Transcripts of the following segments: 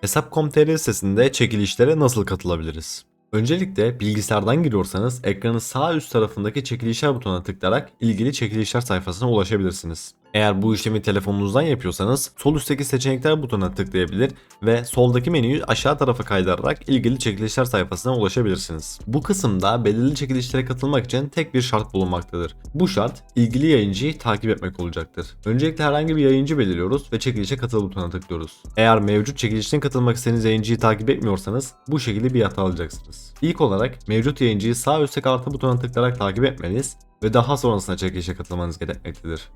Hesap.com.tr sitesinde çekilişlere nasıl katılabiliriz? Öncelikle bilgisayardan giriyorsanız ekranın sağ üst tarafındaki çekilişler butonuna tıklayarak ilgili çekilişler sayfasına ulaşabilirsiniz. Eğer bu işlemi telefonunuzdan yapıyorsanız sol üstteki seçenekler butonuna tıklayabilir ve soldaki menüyü aşağı tarafa kaydırarak ilgili çekilişler sayfasına ulaşabilirsiniz. Bu kısımda belirli çekilişlere katılmak için tek bir şart bulunmaktadır. Bu şart ilgili yayıncıyı takip etmek olacaktır. Öncelikle herhangi bir yayıncı belirliyoruz ve çekilişe katıl butonuna tıklıyoruz. Eğer mevcut çekilişten katılmak istediğiniz yayıncıyı takip etmiyorsanız bu şekilde bir hata alacaksınız. İlk olarak mevcut yayıncıyı sağ üstteki artı butonuna tıklayarak takip etmeniz ve daha sonrasında çekilişe katılmanız gerekmektedir.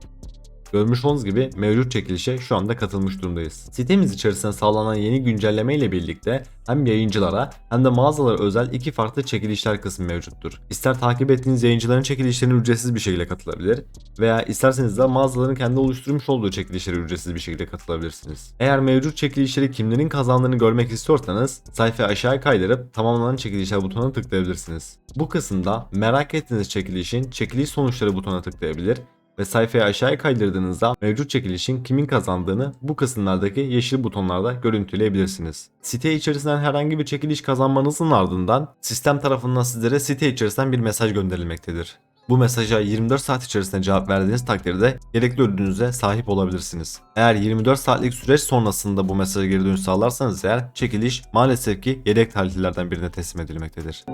Görmüş olduğunuz gibi mevcut çekilişe şu anda katılmış durumdayız. Sitemiz içerisinde sağlanan yeni güncelleme ile birlikte hem yayıncılara hem de mağazalara özel iki farklı çekilişler kısmı mevcuttur. İster takip ettiğiniz yayıncıların çekilişlerine ücretsiz bir şekilde katılabilir veya isterseniz de mağazaların kendi oluşturmuş olduğu çekilişlere ücretsiz bir şekilde katılabilirsiniz. Eğer mevcut çekilişleri kimlerin kazandığını görmek istiyorsanız sayfayı aşağı kaydırıp tamamlanan çekilişler butonuna tıklayabilirsiniz. Bu kısımda merak ettiğiniz çekilişin çekiliş sonuçları butonuna tıklayabilir ve sayfayı aşağıya kaydırdığınızda mevcut çekilişin kimin kazandığını bu kısımlardaki yeşil butonlarda görüntüleyebilirsiniz. Site içerisinden herhangi bir çekiliş kazanmanızın ardından sistem tarafından sizlere site içerisinden bir mesaj gönderilmektedir. Bu mesaja 24 saat içerisinde cevap verdiğiniz takdirde gerekli ödülünüze sahip olabilirsiniz. Eğer 24 saatlik süreç sonrasında bu mesaja geri dönüş sağlarsanız eğer çekiliş maalesef ki yedek tarihlilerden birine teslim edilmektedir.